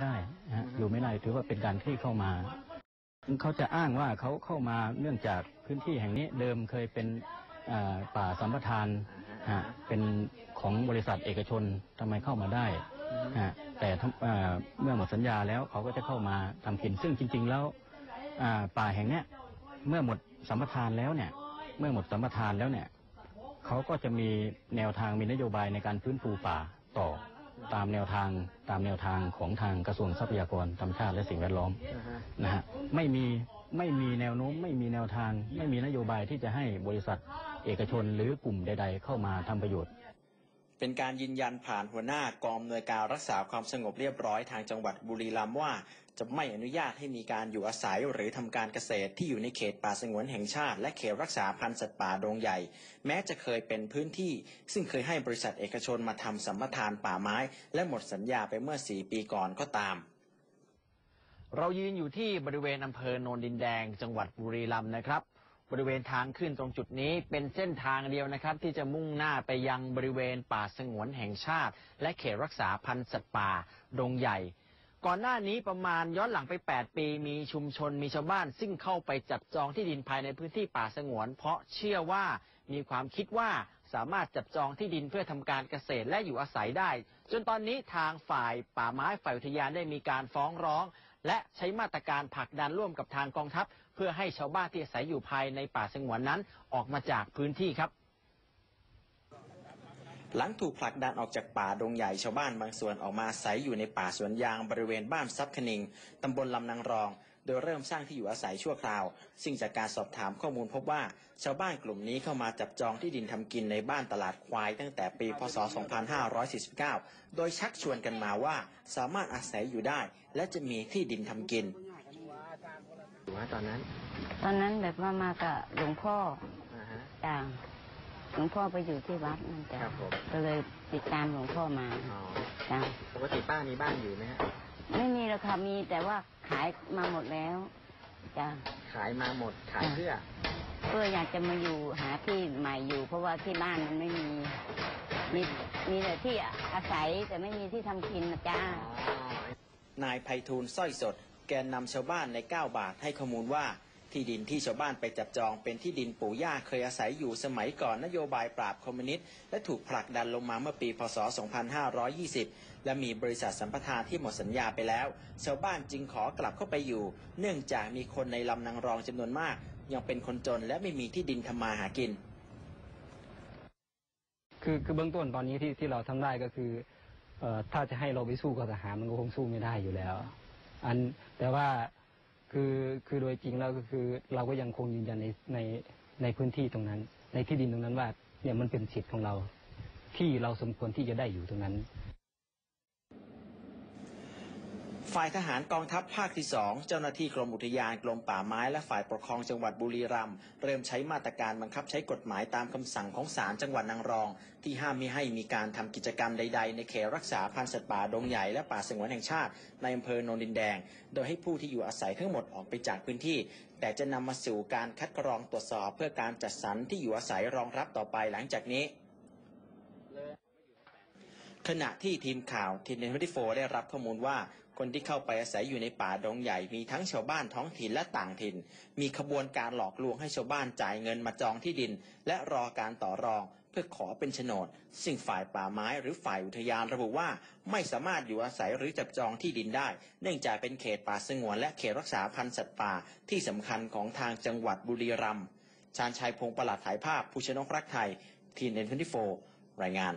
ได้นะฮะอยู่ไม่ได้ถือว่าเป็นการที่เข้ามา เขาจะอ้างว่าเขาเข้ามาเนื่องจากพื้นที่แห่งนี้เดิมเคยเป็นเอ่อป่าสัมปทานฮะเป็นของบริษัทเอกชนทำไมเข้ามาได้ฮะแต่ทำเอ่อเมื่อหมดสัญญาแล้วเขาก็จะเข้ามาทำกิน ซึ่งจริง ๆ แล้วอ่าป่าแห่งเนี้ยเมื่อหมดสัมปทานแล้วเนี่ย เมื่อหมดสัมปทานแล้วเนี่ยเขาก็จะมีแนวทางมีนโยบายในการฟื้นฟูป่าต่อ ตามแนวทางตามแนวทางของทางกระทรวงทรัพยากรธรรมชาติและสิ่งแวดล้อมนะฮะไม่มีไม่มีแนวโน้มไม่มีแนวทาง ไม่มีนโยบายที่จะให้บริษัทเอกชนหรือกลุ่มใด ๆ เข้ามาทำประโยชน์ เป็นการยืนยันผ่านหัวหน้ากองอำนวยการรักษาความสงบเรียบร้อยทางจังหวัดบุรีรัมย์ว่า จะไม่อนุญาตให้มีการอยู่อาศัยหรือทำการเกษตรที่อยู่ในเขตป่าสงวนแห่งชาติ และเขตรักษาพันธุ์สัตว์ป่าดงใหญ่ แม้จะเคยเป็นพื้นที่ ซึ่งเคยให้บริษัทเอกชนมาทำสัมปทานป่าไม้ และหมดสัญญาไปเมื่อ 4 ปีก่อนก็ตามเรายืนอยู่ที่บริเวณอำเภอโนนดินแดง จังหวัดบุรีรัมย์นะครับ บริเวณทางขึ้นตรงจุดนี้เป็นเส้นทางเดียวนะครับ ที่จะมุ่งหน้าไปยังบริเวณป่าสงวนแห่งชาติ และเขตรักษาพันธุ์สัตว์ป่าดงใหญ่ ก่อนหน้านี้ประมาณย้อนหลังไป 8 ปี มีชุมชนมีชาวบ้าน ซึ่งเข้าไปจับจองที่ดินภายในพื้นที่ป่าสงวน เพราะเชื่อว่ามีความคิดว่าสามารถจับจองที่ดินเพื่อทำการเกษตรและอยู่อาศัยได้ จนตอนนี้ทางฝ่ายป่าไม้ฝ่ายอุทยานได้มีการฟ้องร้อง และใช้มาตรการผลักดันร่วมกับทางกองทัพ เพื่อให้ชาวบ้านที่อาศัยอยู่ภายในป่าสงวนนั้นออกมาจากพื้นที่ครับหลังถูกผลักดันออกจากป่าดงใหญ่ชาวบ้านบางส่วนออกมาอาศัยอยู่ในป่าสวนยางบริเวณบ้านซับคนิง ตำบลลำนางรอง โดยเริ่มสร้างที่อยู่อาศัยชั่วคราว ซึ่งจากการสอบถามข้อมูลพบว่า ชาวบ้านกลุ่มนี้เข้ามาจับจองที่ดินทำกินในบ้านตลาดควายตั้งแต่ปี พศ 2549 โดยชักชวนกันมาว่าสามารถอาศัยอยู่ได้ และจะมีที่ดินทำกินว่าตอนนั้น ตอนนั้นแบบว่ามากับหลวงพ่ออ่าฮะจ้าหลวงพ่อไปอยู่ที่วัดนั่นจ้ะครับผม ก็เลยติดตามหลวงพ่อมาอ๋อจ้าปกติป้ามีบ้านอยู่ไหมฮะ ไม่มีหรอกค่ะมีแต่ว่า ขายมาหมดแล้วจ้าขายมาหมดขายเพื่อเพื่ออยากจะมาอยู่หาที่ใหม่อยู่ เพราะว่าที่บ้านมันไม่มี มีมีแต่ที่อาศัยแต่ไม่มีที่ทำกินนะจ้านายไพฑูรย์สร้อยสด แกนนำชาวบ้านใน 9 บาทให้ข้อมูลว่า ที่ดินที่ชาวบ้านไปจับจองเป็นที่ดินปู่ย่าเคยอาศัยอยู่สมัยก่อนนโยบายปราบคอมมิวนิสต์และถูกผลักดันลงมาเมื่อปี พศ 2520 และมีบริษัทสัมปทานที่หมดสัญญาไปแล้ว ชาวบ้านจึงขอกลับเข้าไปอยู่ เนื่องจากมีคนในลำนางรองจำนวนมาก ยังเป็นคนจนและไม่มีที่ดินทำมาหากิน คือคือเบื้องต้นตอนนี้ที่ที่เราทำได้ก็คือออถ้าจะให้เราไปสู้กับทหารมันก็คงสู้ไม่ได้อยู่แล้ว อันแต่ว่า คือคือโดยจริงแล้วก็คือเราก็ยังคงยืนยันในในในพื้นที่ตรงนั้นในที่ดินตรงนั้นว่าเนี่ยมันเป็นสิทธิ์ของเราที่เราสมควรที่จะได้อยู่ตรงนั้น ฝ่ายทหารกองทัพภาคที่ 2 เจ้าหน้าที่กรมอุทยานกรมป่าไม้และฝ่ายปกครองจังหวัดบุรีรัมย์เริ่มใช้มาตรการบังคับใช้กฎหมายตามคำสั่งของศาลจังหวัดนางรอง ที่ห้ามไม่ให้มีการทำกิจกรรมใด ๆ ในเขตรักษาพันธุ์สัตว์ป่าดงใหญ่และป่าสงวนแห่งชาติ ในอำเภอโนนดินแดง โดยให้ผู้ที่อยู่อาศัยทั้งหมดออกไปจากพื้นที่ แต่จะนำมาสู่การคัดกรองตรวจสอบ เพื่อการจัดสรรที่อยู่อาศัยรองรับต่อไปหลังจากนี้ขณะที่ทีมข่าวทีนเนทโฟได้รับข้อมูลว่า คนที่เข้าไปอาศัยอยู่ในป่าดงใหญ่มีทั้งชาวบ้านท้องถิ่นและต่างถิ่น มีขบวนการหลอกลวงให้ชาวบ้านจ่ายเงินมาจองที่ดิน และรอการต่อรอง เพื่อขอเป็นโฉนด ซึ่งฝ่ายป่าไม้หรือฝ่ายอุทยานระบุว่า ไม่สามารถอยู่อาศัยหรือจับจองที่ดินได้ เนื่องจากเป็นเขตป่าสงวนและเขตรักษาพันธุ์สัตว์ป่าที่สำคัญของทางจังหวัดบุรีรัมย์ชาญชัยพงประหลัดถ่ายภาพ ผู้ชนกรักไทยทีนเนทโฟรายงาน